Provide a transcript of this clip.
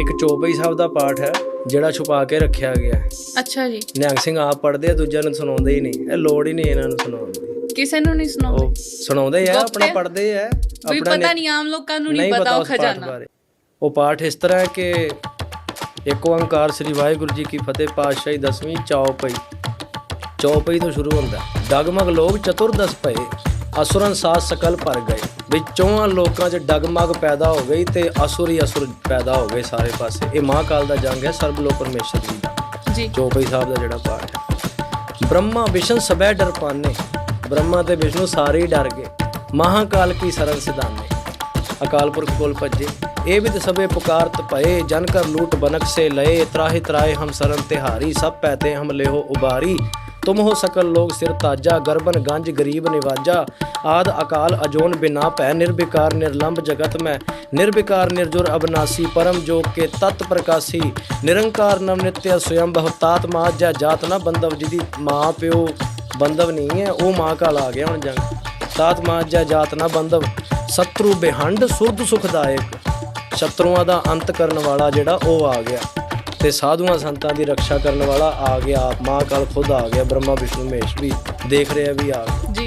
ਇੱਕ ਚੌਪਈ ਸਾਹਿਬ ਦਾ ਪਾਠ ਹੈ ਜਿਹੜਾ ਛੁਪਾ ਕੇ ਰੱਖਿਆ ਗਿਆ ਹੈ। ਅੱਛਾ ਜੀ। ਨਿਹੰਗ ਸਿੰਘ ਆਪ ਪੜ੍ਹਦੇ ਆ ਦੂਜਿਆਂ ਨੂੰ ਸੁਣਾਉਂਦੇ ਹੀ ਨਹੀਂ। ਇਹ ਲੋੜ ਹੀ ਨਹੀਂ ਇਹਨਾਂ ਨੂੰ ਸੁਣਾਉਣ ਦੀ। ਕਿਸੇ ਨੂੰ ਨਹੀਂ ਸੁਣਾਉਂਦੇ। ਉਹ ਸੁਣਾਉਂਦੇ ਆ ਆਪਣਾ ਹੈ? ਪੜ੍ਹਦੇ ਆ ਆਪਣਾ ਪਤਾ ਨਹੀਂ ਆਮ ਲੋਕਾਂ ਨੂੰ ਨਹੀਂ ਪਤਾ ਉਹ ਖਜ਼ਾਨਾ। ਉਹ ਪਾਠ ਇਸ ਤਰ੍ਹਾਂ ਹੈ ਕਿ ਇੱਕ ਓੰਕਾਰ ਸ੍ਰੀ ਵਾਹਿਗੁਰੂ ਜੀ ਕੀ ਫਤਿਹ ਪਾਤਸ਼ਾਹੀ ਦਸਵੀਂ ਚੌਪਈ। ਚੌਪਈ ਤੋਂ ਸ਼ੁਰੂ ਹੁੰਦਾ। ਡਗਮਗ ਲੋਕ ਚਤੁਰਦਸ ਭਏ ਅਸੁਰਨ ਸਾਥ ਸਕਲ ਭਰ ਗਏ। ਵਿੱਚੋਂ ਲੋਕਾਂ 'ਚ ਡਗਮਗ ਪੈਦਾ ਹੋ ਗਈ ਤੇ ਅਸੁਰ ਹੀ ਅਸੁਰ ਪੈਦਾ ਹੋ ਗਏ ਸਾਰੇ ਪਾਸੇ। ਇਹ ਮਹਾਕਾਲ ਦਾ ਜੰਗ ਹੈ ਸਰਬ ਲੋਕ ਪਰਮੇਸ਼ਰ ਜੀ ਦਾ। ਜੀ। ਚੌਪਈ ਸਾਹਿਬ ਦਾ ਜਿਹੜਾ ਪਾਠ ਹੈ। ਬ੍ਰਹਮਾ ਵਿਸ਼ਨ ਸਬੈ ਡਰ ਪਾਨੇ। ਬ੍ਰਹਮਾ ਤੇ ਵਿਸ਼ਨੂੰ ਸਾਰੇ ਹੀ ਡਰ ਗਏ। ਮਹਾਕਾਲ ਕੀ ਸਰਲ ਸਿਧਾਨੇ ਅਕਾਲ ਪੁਰਖ ਕੋਲ ਭੱਜੇ। ਇਹ ਵਿਦ ਸਭੇ ਪੁਕਾਰਤ ਭਏ। ਜਨ ਕਰ ਲੂਟ ਬਨਕ ਸੇ ਲਏ। ਤਰਾਹੇ ਤਰਾਏ ਹਮ ਸਰਨ ਤਿਹਾਰੀ। ਸਭ ਪੈਤੇ ਹਮ ਲਿਓ ਉਬਾਰੀ। ਤੁਮ ਹੋ ਸਕਲ ਲੋਕ ਸਿਰ ਤਾਜਾ ਗਰਬਨ ਗੰਜ ਗਰੀਬ ਨਿਵਾਜਾ। ਆਦ ਅਕਾਲ ਅਜੋਨ ਬਿਨਾ ਭੈ ਨਿਰਵਿਕਾਰ ਨਿਰਲੰਭ ਜਗਤ ਮੈਂ। ਨਿਰਵਿਕਾਰ ਨਿਰਜੁਰ ਅਬਨਾਸੀ, ਪਰਮ ਜੋਗ ਕੇ ਤਤ ਪ੍ਰਕਾਸੀ। ਨਿਰੰਕਾਰ ਨਵ ਨਿਤਯ ਸਵਯੰ ਬਹੁਤਾਤ ਮਾਜਾ ਜਾਤ ਨਾ ਬੰਦਵ ਜਿਹਦੀ ਮਾਂ ਪਿਓ ਬੰਦਵ ਨਹੀਂ ਹੈ, ਉਹ ਮਾਂ ਕਾਲ ਆ ਗਿਆ ਹੁਣ ਜੰਗ। ਤਾਤ ਮਾਜਾ ਜਾਤ ਨਾ ਬੰਦਵ ਸਤਰੂ ਬਿਹੰਡ ਸੁਰਦ ਸੁਖਦਾਇਕ। ਸ਼ਤਰੂਆਂ ਦਾ ਅੰਤ ਕਰਨ ਵਾਲਾ ਜਿਹੜਾ ਉਹ ਆ ਗਿਆ। ਤੇ ਸਾਧੂਆਂ ਸੰਤਾਂ ਦੀ ਰੱਖਿਆ ਕਰਨ ਵਾਲਾ ਆ ਗਿਆ। ਮਾਂ ਕਾਲ ਖੁਦ ਆ ਗਿਆ, ਬ੍ਰਹਮਾ, ਵਿਸ਼ਨੂੰ, ਮਹੇਸ਼ ਵੀ ਦੇਖ ਰਿਹਾ ਵੀ ਆ ਗਿਆ।